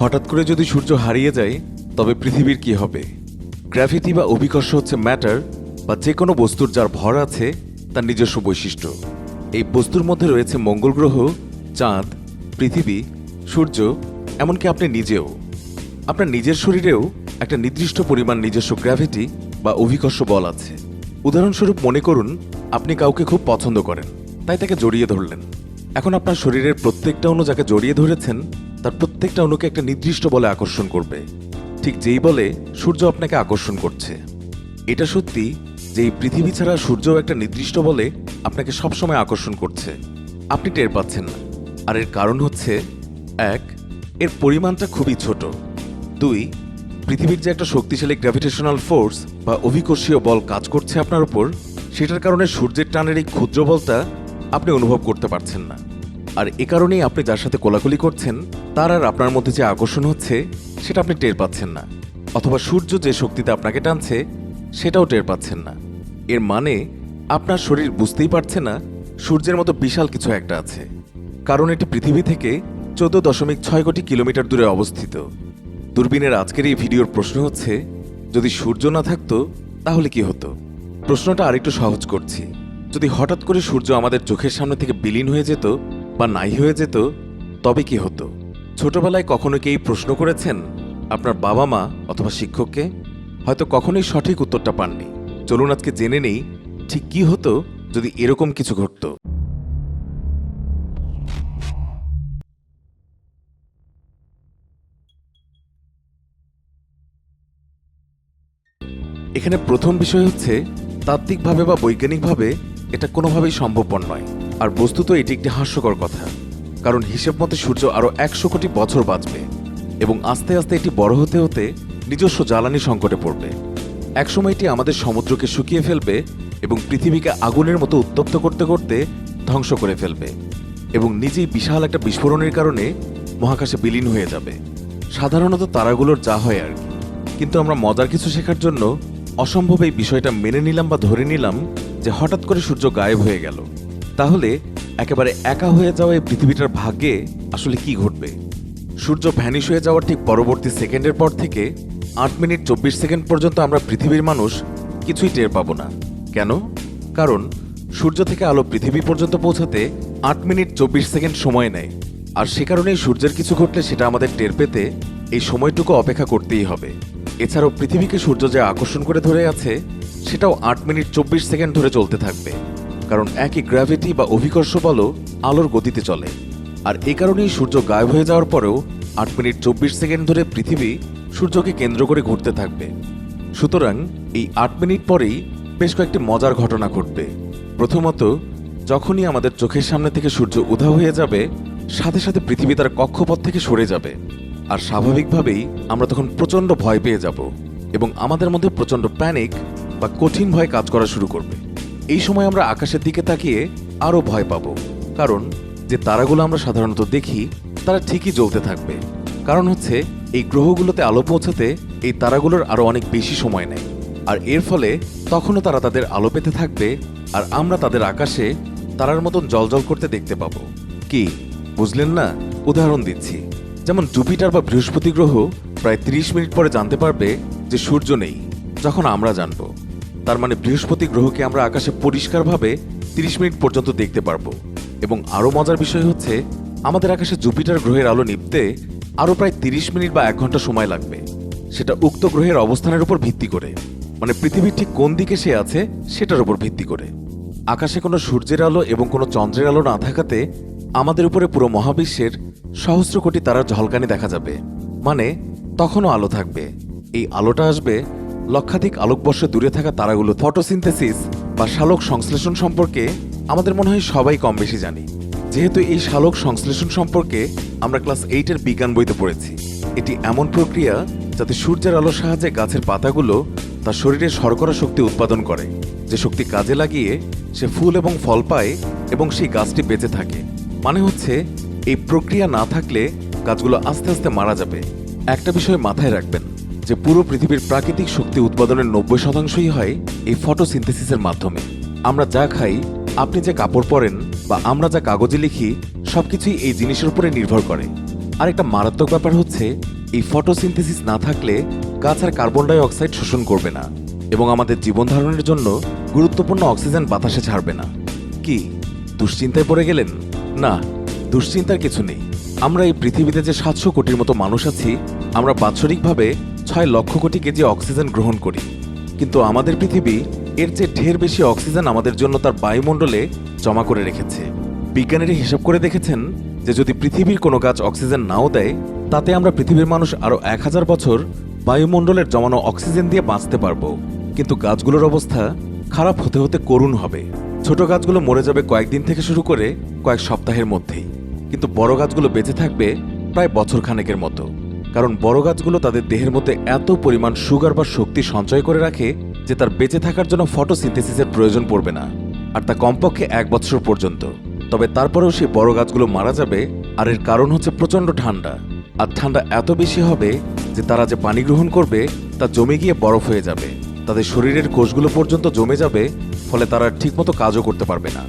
হঠাৎ করে যদি সূর্য হারিয়ে যায়, তবে পৃথিবীর কি হবে? গ্র্যাভিটি বা অভিকর্ষ হচ্ছে ম্যাটার বা যে কোনো বস্তুর যার ভর আছে, তার নিজস্ব বৈশিষ্ট্য। এই বস্তুর মধ্যে রয়েছে মঙ্গল গ্রহ, চাঁদ, পৃথিবী, সূর্য, এমনকি আপনি নিজেও। আপনার নিজের শরীরেও একটা নির্দিষ্ট পরিমাণ নিজস্ব গ্র্যাভিটি বা অভিকর্ষ বল আছে। উদাহরণস্বরূপ মনে করুন, আপনি কাউকে খুব পছন্দ করেন, তাই তাকে জড়িয়ে ধরলেন। এখন আপনার শরীরের প্রত্যেকটা অণু যাকে জড়িয়ে ধরেছেন, তার প্রত্যেকটা অণুকে একটা নির্দিষ্ট বলে আকর্ষণ করবে। ঠিক যেই বলে সূর্য আপনাকে আকর্ষণ করছে। এটা সত্যি যে এই পৃথিবী ছাড়া সূর্যও একটা নির্দিষ্ট বলে আপনাকে সবসময় আকর্ষণ করছে। আপনি টের পাচ্ছেন না। আর এর কারণ হচ্ছে, এক, এর পরিমাণটা খুবই ছোট। দুই, পৃথিবীর যে একটা শক্তিশালী গ্র্যাভিটেশনাল ফোর্স বা অভিকর্ষীয় বল কাজ করছে আপনার উপর, সেটার কারণে সূর্যের টানের এই ক্ষুদ্র বলটা আপনি অনুভব করতে পারছেন না। আর এ কারণেই আপনি যার সাথে কোলাকুলি করছেন, তার আর আপনার মধ্যে যে আকর্ষণ হচ্ছে, সেটা আপনি টের পাচ্ছেন না। অথবা সূর্য যে শক্তিতে আপনাকে টানছে, সেটাও টের পাচ্ছেন না। এর মানে আপনার শরীর বুঝতেই পারছে না, সূর্যের মতো বিশাল কিছু একটা আছে। কারণ এটি পৃথিবী থেকে চোদ্দ দশমিক ছয় কোটি কিলোমিটার দূরে অবস্থিত। দূরবীনের আজকের এই ভিডিওর প্রশ্ন হচ্ছে, যদি সূর্য না থাকতো, তাহলে কি হতো? প্রশ্নটা আরেকটু সহজ করছি। যদি হঠাৎ করে সূর্য আমাদের চোখের সামনে থেকে বিলীন হয়ে যেত বা নাই হয়ে যেত, তবে কি হতো? ছোটবেলায় কখনো কি এই প্রশ্ন করেছেন আপনার বাবা মা অথবা শিক্ষককে? হয়তো কখনোই সঠিক উত্তরটা পাননি। চলুন আজকে জেনে নেই ঠিক কি হতো যদি এরকম কিছু ঘটতো। এখানে প্রথম বিষয় হচ্ছে তাত্ত্বিকভাবে বা বৈজ্ঞানিকভাবে এটা কোনোভাবেই সম্ভবপর নয়। আর বস্তুত এটি একটি হাস্যকর কথা, কারণ হিসেব মতে সূর্য আরও একশো কোটি বছর বাঁচবে এবং আস্তে আস্তে এটি বড় হতে হতে নিজস্ব জ্বালানি সংকটে পড়বে। একসময় এটি আমাদের সমুদ্রকে শুকিয়ে ফেলবে এবং পৃথিবীকে আগুনের মতো উত্তপ্ত করতে করতে ধ্বংস করে ফেলবে এবং নিজেই বিশাল একটা বিস্ফোরণের কারণে মহাকাশে বিলীন হয়ে যাবে। সাধারণত তারাগুলোর যা হয় আর কিন্তু আমরা মজার কিছু শেখার জন্য অসম্ভব এই বিষয়টা মেনে নিলাম বা ধরে নিলাম যে হঠাৎ করে সূর্য গায়েব হয়ে গেল। তাহলে একেবারে একা হয়ে যাওয়া এই পৃথিবীটার ভাগ্যে আসলে কি ঘটবে? সূর্য ভ্যানিশ হয়ে যাওয়ার ঠিক পরবর্তী সেকেন্ডের পর থেকে আট মিনিট চব্বিশ সেকেন্ড পর্যন্ত আমরা পৃথিবীর মানুষ কিছুই টের পাবো না। কেন? কারণ সূর্য থেকে আলো পৃথিবী পর্যন্ত পৌঁছাতে আট মিনিট চব্বিশ সেকেন্ড সময় নেয়। আর সে কারণেই সূর্যের কিছু ঘটলে সেটা আমাদের টের পেতে এই সময়টুকু অপেক্ষা করতেই হবে। এছাড়াও পৃথিবীকে সূর্য যে আকর্ষণ করে ধরে আছে, সেটাও আট মিনিট চব্বিশ সেকেন্ড ধরে চলতে থাকবে। কারণ একই গ্র্যাভিটি বা অভিকর্ষ বলও আলোর গতিতে চলে। আর এ কারণেই সূর্য গায়েব হয়ে যাওয়ার পরেও আট মিনিট চব্বিশ সেকেন্ড ধরে পৃথিবী সূর্যকে কেন্দ্র করে ঘুরতে থাকবে। সুতরাং এই আট মিনিট পরেই বেশ কয়েকটি মজার ঘটনা ঘটবে। প্রথমত, যখনই আমাদের চোখের সামনে থেকে সূর্য উধাও হয়ে যাবে, সাথে সাথে পৃথিবী তার কক্ষপথ থেকে সরে যাবে। আর স্বাভাবিকভাবেই আমরা তখন প্রচণ্ড ভয় পেয়ে যাব এবং আমাদের মধ্যে প্রচণ্ড প্যানিক বা কঠিন ভয় কাজ করা শুরু করবে। এই সময় আমরা আকাশের দিকে তাকিয়ে আরও ভয় পাব, কারণ যে তারাগুলো আমরা সাধারণত দেখি, তারা ঠিকই জ্বলতে থাকবে। কারণ হচ্ছে, এই গ্রহগুলোতে আলো পৌঁছাতে এই তারাগুলোর আরও অনেক বেশি সময় নেয়। আর এর ফলে তখনও তারা তাদের আলো পেতে থাকবে আর আমরা তাদের আকাশে তারার মতন জলজল করতে দেখতে পাবো। কি, বুঝলেন না? উদাহরণ দিচ্ছি। যেমন জুপিটার বা বৃহস্পতি গ্রহ প্রায় 30 মিনিট পরে জানতে পারবে যে সূর্য নেই, যখন আমরা জানব। তার মানে বৃহস্পতি গ্রহকে আমরা আকাশে পরিষ্কারভাবে 30 মিনিট পর্যন্ত দেখতে পারব। এবং আরও মজার বিষয় হচ্ছে, আমাদের আকাশে জুপিটার গ্রহের আলো নিভতে আরও প্রায় 30 মিনিট বা এক ঘণ্টা সময় লাগবে। সেটা উক্ত গ্রহের অবস্থানের উপর ভিত্তি করে। মানে পৃথিবীর ঠিক কোন দিকে সে আছে, সেটার উপর ভিত্তি করে। আকাশে কোনো সূর্যের আলো এবং কোনো চন্দ্রের আলো না থাকাতে আমাদের উপরে পুরো মহাবিশ্বের সহস্র কোটি তারার ঝলকানি দেখা যাবে। মানে তখনও আলো থাকবে। এই আলোটা আসবে লক্ষাধিক আলোকবর্ষে দূরে থাকা তারাগুলো ফটোসিনথেসিস বা শালক সংশ্লেষণ সম্পর্কে আমাদের মনে হয় সবাই কম বেশি জানি। যেহেতু এই শালক সংশ্লেষণ সম্পর্কে আমরা ক্লাস এইটের বিজ্ঞান বইতে পড়েছি। এটি এমন প্রক্রিয়া যাতে সূর্যের আলোর সাহায্যে গাছের পাতাগুলো তার শরীরে শর্করা শক্তি উৎপাদন করে। যে শক্তি কাজে লাগিয়ে সে ফুল এবং ফল পায় এবং সেই গাছটি বেঁচে থাকে। মানে হচ্ছে, এই প্রক্রিয়া না থাকলে গাছগুলো আস্তে আস্তে মারা যাবে। একটা বিষয় মাথায় রাখবেন, যে পুরো পৃথিবীর প্রাকৃতিক শক্তি উৎপাদনের নব্বই শতাংশই হয় এই ফটোসিনথেসিসের মাধ্যমে। আমরা যা খাই, আপনি যে কাপড় পরেন বা আমরা যা কাগজে লিখি, সবকিছুই এই জিনিসের উপরে নির্ভর করে। আর একটা মারাত্মক ব্যাপার হচ্ছে, এই ফটোসিনথেসিস না থাকলে গাছ আর কার্বন ডাই অক্সাইড শোষণ করবে না এবং আমাদের জীবন ধারণের জন্য গুরুত্বপূর্ণ অক্সিজেন বাতাসে ছাড়বে না। কি, দুশ্চিন্তায় পড়ে গেলেন? না, দুশ্চিন্তার কিছু নেই। আমরা এই পৃথিবীতে যে সাতশো কোটির মতো মানুষ আছি, আমরা বাৎসরিকভাবে ছয় লক্ষ কোটি কেজি অক্সিজেন গ্রহণ করি। কিন্তু আমাদের পৃথিবী এর চেয়ে ঢের বেশি অক্সিজেন আমাদের জন্য তার বায়ুমণ্ডলে জমা করে রেখেছে। বিজ্ঞানীরা হিসাব করে দেখেছেন যে যদি পৃথিবীর কোনো গাছ অক্সিজেন নাও দেয়, তাতে আমরা পৃথিবীর মানুষ আরও এক হাজার বছর বায়ুমণ্ডলের জমানো অক্সিজেন দিয়ে বাঁচতে পারব। কিন্তু গাছগুলোর অবস্থা খারাপ হতে হতে করুণ হবে। ছোট গাছগুলো মরে যাবে কয়েকদিন থেকে শুরু করে কয়েক সপ্তাহের মধ্যেই। কিন্তু বড় গাছগুলো বেঁচে থাকবে প্রায় বছর খানেকের মতো। কারণ বড় গাছগুলো তাদের দেহের মধ্যে এত পরিমাণ সুগার বা শক্তি সঞ্চয় করে রাখে যে তার বেঁচে থাকার জন্য ফটোসিনথেসিসের প্রয়োজন পড়বে না, আর তা কমপক্ষে এক বছর পর্যন্ত। তবে তারপরেও সেই বড় গাছগুলো মারা যাবে, আর এর কারণ হচ্ছে প্রচণ্ড ঠান্ডা। আর ঠান্ডা এত বেশি হবে যে তারা যে পানি গ্রহণ করবে তা জমে গিয়ে বরফ হয়ে যাবে। তাদের শরীরের কোষগুলো পর্যন্ত জমে যাবে ফলে তারা ঠিকমতো কাজও করতে পারবে না।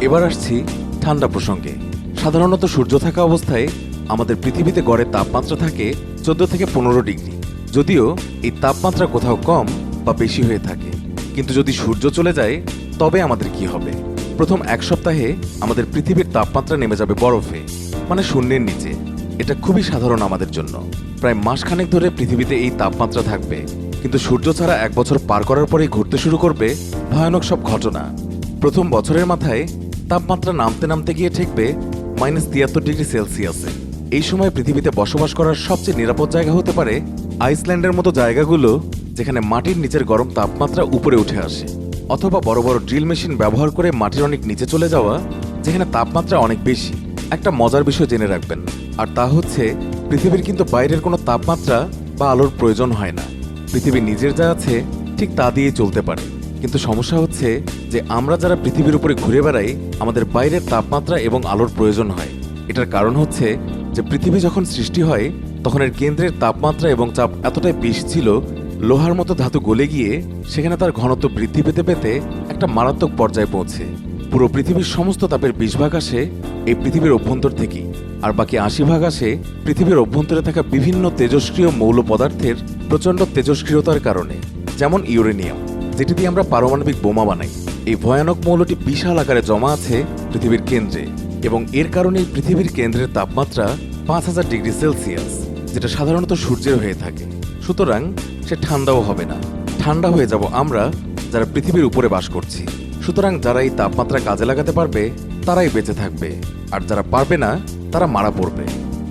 এবার আসছি ঠান্ডা প্রসঙ্গে। সাধারণত সূর্য থাকা অবস্থায় আমাদের পৃথিবীতে গড়ে তাপমাত্রা থাকে চোদ্দ থেকে পনেরো ডিগ্রি। যদিও এই তাপমাত্রা কোথাও কম বা বেশি হয়ে থাকে। কিন্তু যদি সূর্য চলে যায়, তবে আমাদের কি হবে? প্রথম এক সপ্তাহে আমাদের পৃথিবীর তাপমাত্রা নেমে যাবে বরফে মানে শূন্যের নিচে। এটা খুবই সাধারণ আমাদের জন্য। প্রায় মাসখানেক ধরে পৃথিবীতে এই তাপমাত্রা থাকবে। কিন্তু সূর্য ছাড়া এক বছর পার করার পরেই ঘুরতে শুরু করবে ভয়ানক সব ঘটনা। প্রথম বছরের মাথায় তাপমাত্রা নামতে নামতে গিয়ে ঠেকবে মাইনাস তিয়াত্তর ডিগ্রি সেলসিয়াসে। এই সময় পৃথিবীতে বসবাস করার সবচেয়ে নিরাপদ জায়গা হতে পারে আইসল্যান্ডের মতো জায়গাগুলো যেখানে মাটির নিচের গরম তাপমাত্রা উপরে উঠে আসে। অথবা বড় বড় ড্রিল মেশিন ব্যবহার করে মাটির অনেক নিচে চলে যাওয়া, যেখানে তাপমাত্রা অনেক বেশি। একটা মজার বিষয় জেনে রাখবেন, আর তা হচ্ছে পৃথিবীর কিন্তু বাইরের কোনো তাপমাত্রা বা আলোর প্রয়োজন হয় না। পৃথিবী নিজের যা আছে, ঠিক তা দিয়েই চলতে পারে। কিন্তু সমস্যা হচ্ছে যে আমরা যারা পৃথিবীর উপরে ঘুরে বেড়াই, আমাদের বাইরের তাপমাত্রা এবং আলোর প্রয়োজন হয়। এটার কারণ হচ্ছে যে পৃথিবী যখন সৃষ্টি হয়, তখন এর কেন্দ্রের তাপমাত্রা এবং চাপ এতটাই বেশি ছিল, লোহার মতো ধাতু গলে গিয়ে সেখানে তার ঘনত্ব বৃদ্ধি পেতে পেতে একটা মারাত্মক পর্যায়ে পৌঁছে। পুরো পৃথিবীর সমস্ত তাপের বিশ ভাগ আসে এই পৃথিবীর অভ্যন্তর থেকেই। আর বাকি আশি ভাগ আসে পৃথিবীর অভ্যন্তরে থাকা বিভিন্ন তেজস্ক্রিয় মৌল পদার্থের প্রচণ্ড তেজস্ক্রিয়তার কারণে, যেমন ইউরেনিয়াম, যেটি দিয়ে আমরা পারমাণবিক বোমা বানাই। এই ভয়ানক মৌলটি বিশাল আকারে জমা আছে পৃথিবীর কেন্দ্রে এবং এর কারণেই পৃথিবীর কেন্দ্রের তাপমাত্রা পাঁচ হাজার ডিগ্রি সেলসিয়াস, যেটা সাধারণত সূর্যের হয়ে থাকে। সুতরাং সে ঠান্ডাও হবে না। ঠান্ডা হয়ে যাব আমরা, যারা পৃথিবীর উপরে বাস করছি। সুতরাং যারা এই তাপমাত্রা কাজে লাগাতে পারবে, তারাই বেঁচে থাকবে। আর যারা পারবে না, তারা মারা পড়বে।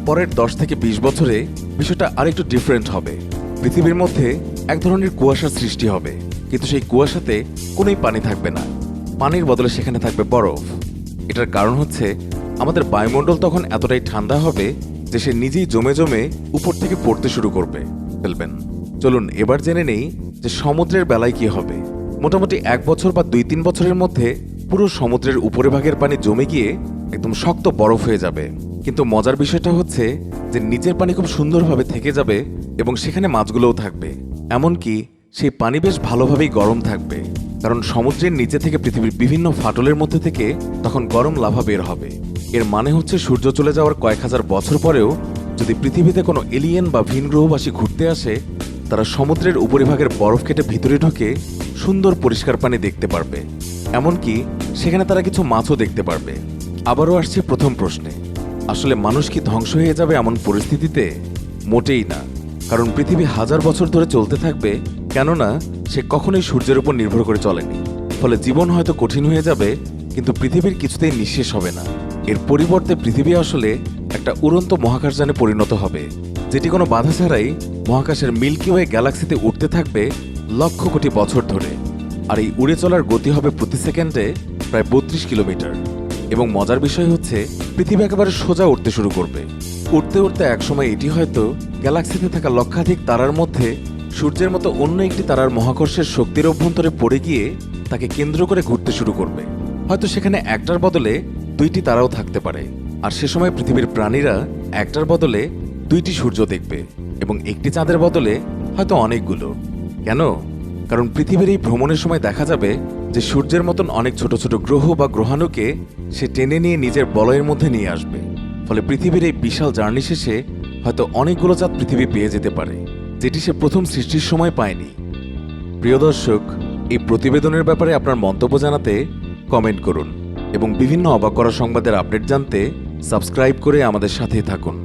পরের দশ থেকে বিশ বছরে বিষয়টা আরেকটু ডিফারেন্ট হবে। পৃথিবীর মধ্যে এক ধরনের কুয়াশার সৃষ্টি হবে। কিন্তু সেই কুয়াশাতে কোনোই পানি থাকবে না। পানির বদলে সেখানে থাকবে বরফ। এটার কারণ হচ্ছে, আমাদের বায়ুমণ্ডল তখন এতটাই ঠান্ডা হবে যে সে নিজেই জমে জমে উপর থেকে পড়তে শুরু করবে। ফেলবেন। চলুন, এবার জেনে নেই যে সমুদ্রের বেলায় কি হবে। মোটামুটি এক বছর বা দুই তিন বছরের মধ্যে পুরো সমুদ্রের উপরে ভাগের পানি জমে গিয়ে একদম শক্ত বরফ হয়ে যাবে। কিন্তু মজার বিষয়টা হচ্ছে যে নিচের পানি খুব সুন্দরভাবে থেকে যাবে এবং সেখানে মাছগুলোও থাকবে। এমনকি সেই পানি বেশ ভালোভাবেই গরম থাকবে। কারণ সমুদ্রের নিচে থেকে পৃথিবীর বিভিন্ন ফাটলের মধ্যে থেকে তখন গরম লাভা বের হবে। এর মানে হচ্ছে সূর্য চলে যাওয়ার কয়েক হাজার বছর পরেও যদি পৃথিবীতে কোনো এলিয়েন বা ভিন গ্রহবাসী ঘুরতে আসে, তারা সমুদ্রের উপরিভাগের বরফ কেটে ভিতরে ঢুকে সুন্দর পরিষ্কার পানি দেখতে পারবে। এমনকি সেখানে তারা কিছু মাছও দেখতে পারবে। আবারও আসছে প্রথম প্রশ্নে, আসলে মানুষ কি ধ্বংস হয়ে যাবে এমন পরিস্থিতিতে? মোটেই না। কারণ পৃথিবী হাজার বছর ধরে চলতে থাকবে, কেননা সে কখনোই সূর্যের উপর নির্ভর করে চলেনি। ফলে জীবন হয়তো কঠিন হয়ে যাবে, কিন্তু পৃথিবীর কিছুতেই নিঃশেষ হবে না। এর পরিবর্তে পৃথিবী আসলে একটা উড়ন্ত মহাকাশযানে পরিণত হবে, যেটি কোনো বাধা ছাড়াই মহাকাশের মিল্কি ওয়ে গ্যালাক্সিতে উঠতে থাকবে লক্ষ কোটি বছর ধরে, আর এই উড়ে চলার গতি হবে প্রতি সেকেন্ডে প্রায় বত্রিশ কিলোমিটার। এবং মজার বিষয় হচ্ছে, পৃথিবী একেবারে সোজা উঠতে শুরু করবে। উঠতে উঠতে একসময় এটি হয়তো গ্যালাক্সিতে থাকা লক্ষাধিক তারার মধ্যে সূর্যের মতো অন্য একটি তারার মহাকর্ষের শক্তির অভ্যন্তরে পড়ে গিয়ে তাকে কেন্দ্র করে ঘুরতে শুরু করবে। হয়তো সেখানে একটার বদলে দুইটি তারাও থাকতে পারে। আর সে সময় পৃথিবীর প্রাণীরা একটার বদলে দুইটি সূর্য দেখবে এবং একটি চাঁদের বদলে হয়তো অনেকগুলো। কেন? কারণ পৃথিবীর এই ভ্রমণের সময় দেখা যাবে যে সূর্যের মতন অনেক ছোট ছোট গ্রহ বা গ্রহাণুকে সে টেনে নিয়ে নিজের বলয়ের মধ্যে নিয়ে আসবে। ফলে পৃথিবীর এই বিশাল জার্নি শেষে হয়তো অনেকগুলো চাঁদ পৃথিবী পেয়ে যেতে পারে, যেটি সে প্রথম সৃষ্টির সময় পায়নি। প্রিয় দর্শক, এই প্রতিবেদনের ব্যাপারে আপনার মন্তব্য জানাতে কমেন্ট করুন এবং বিভিন্ন অবাক করা সংবাদের আপডেট জানতে সাবস্ক্রাইব করে আমাদের সাথে থাকুন।